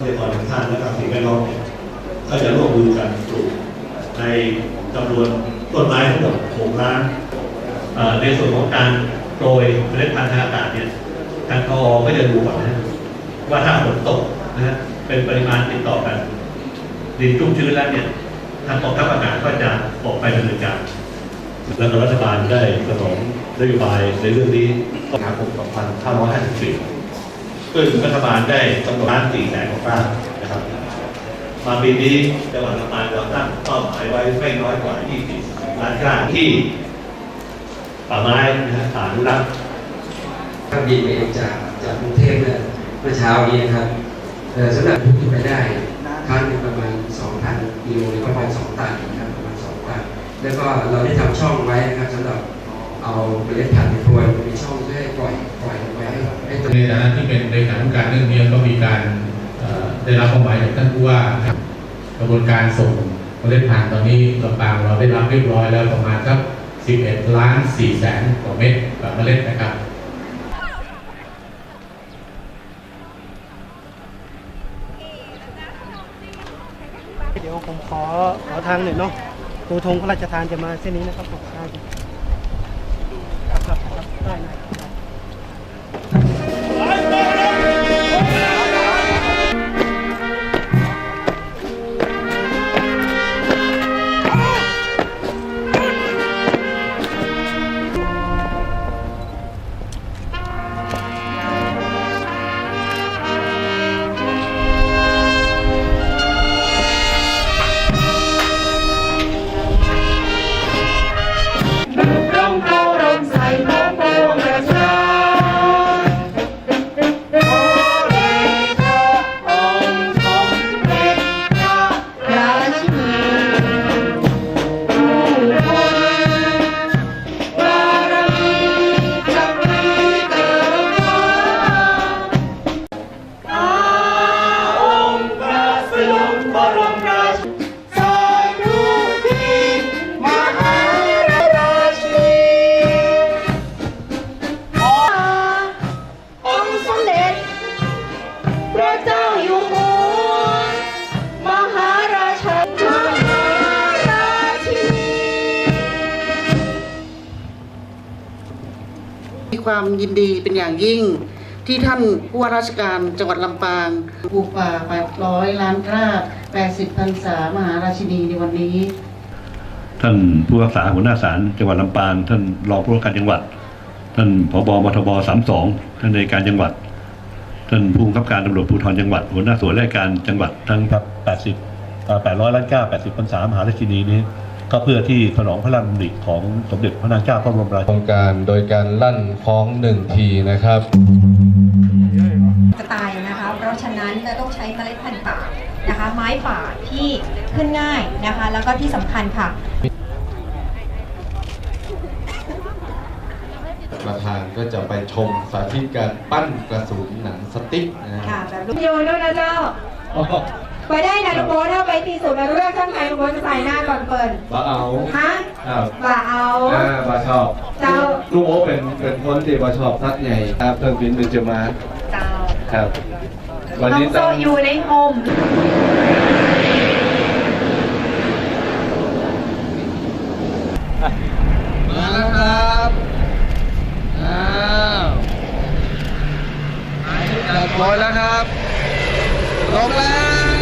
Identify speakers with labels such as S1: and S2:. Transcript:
S1: ทรัพยากรธรรมชาตและสิ่งแวดล้อมก็จะร่วมมือกันปลูกในจำนวนต้นไม้ทั้งหมด6ล้านในส่วนของการโปรยเมล็ดพันธุ์ทางอากาศเนี่ยทางกอก็จะดูก่อนนะว่าถ้าฝนตกนะฮะเป็นปริมาณติดต่อกัน ดินชุ่มชื้นแล้วเนี่ยทางกองทัพอากาศก็จะออกไปดำเนินการแล้วก็รัฐบาลได้สนองนโยบายในเรื่องนี้สิงหาคม2554 ซึ่งรัฐบาลได้กำหนดล้านสี่แสนกว่าไร่นะครับมาปีนี้จังหวัดลำปางเราตั้งเป้าหมายไว้ไม่น้อยกว่า 20 ล้านไร่ที่ป่าไม้นะฐานอนุรักษ์
S2: ถ้าบินไปเองจากจากกรุงเทพเนี่ยเมื่อเช้านี้นะครับเอ่สำหรับผู้ที่ไปได้ครั้งนึงประมาณ 2,000กิโลหรือประมาณ 2 ตันนะครับประมาณ 2 ตัน แล้วก็เราได้ทำช่องไว้นะครับสำหรับ เอาเมล็ดพันธุ์ไปโปรยมีช่องเพื่อให้ปล่อยปล่อยลงไปให้ให้ตัว
S3: ในฐานะที่เป็นในฐานะการเรื่องนี้ก็มีการเอ่อได้รับมอบหมายจากท่านผู้ว่าครับกระบวนการส่งเมล็ดพันธุ์ตอนนี้ลำปางเราได้รับเรียบร้อยแล้วประมาณสัก11 ล้าน4แสนกว่าเม็ดแบบเมล็ดนะครับ
S4: เดี๋ยวผมขอขอทางหน่อยเนาะตัวธงพระราชทานจะมาเส้นนี้นะครับผมได้ครับ ค ร
S5: มราชสาธุทีมหาราชินีองค์สมเด็จพระเจ้าอยู่หัวมหาราชามหาราชินี
S6: มีความยินดีเป็นอย่างยิ่ง ที่ท่านผู้ว่าราชการจังหวัดลำปางปลูกป่า800 ล้านไร่80พรรษามหาราชินีในวันนี้
S1: ท่านผู้รักษาหัวหน้าศาลจังหวัดลำปาง ท่านรองผู้ว่าการจังหวัด ท่านผบมทบ32ท่านในการจังหวัด ท่านผู้บังคับการตำรวจภูธรจังหวัดหัวหน้าส่วนราชการจังหวัดทั้งครับ80เอ่อ800 ล้าน9 80พรรษามหาราชินีนี้ก็เพื่อที่สนองพระราชดำริของสมเด็จพระนางเจ้าพระบรมราชินี
S7: โครงการโดยการลั่นคล้องหนึ่งทีนะครับ
S8: นะคะ ไม้ป่าที่ขึ้นง่ายนะคะ แล้วก็ที่สำคัญค่ะ
S7: ประธานก็จะไปชมสาธิตการปั้นกระสุนหนังสติ๊กนะ
S8: ค่ะ
S7: ฮะ
S8: แบบโยนด้วยนะเจ้า ไปได้นะลูกโบถ้าไปตีสุดแล้วเรื่องช่างไทยลูกโบจะใส่หน้าก่อนเปิด
S7: บ้าเอา
S8: ฮะ
S7: ครับ
S8: ว่าเอา
S7: อ่าบ้าชอบ
S8: เจ้า
S7: ลูกโอ๊เป็นเป็นคนที่บ้าชอบทักใหญ่ครับเครื่องบินเป็นจมา
S8: เจ้า
S7: ครับ วัน
S8: น้อง
S7: นี้
S8: โซ
S7: ต้อง
S8: อยู่ในโฮม
S7: มาแล้วครับอ้าวจัดโอยแล้วครับลงแล้ว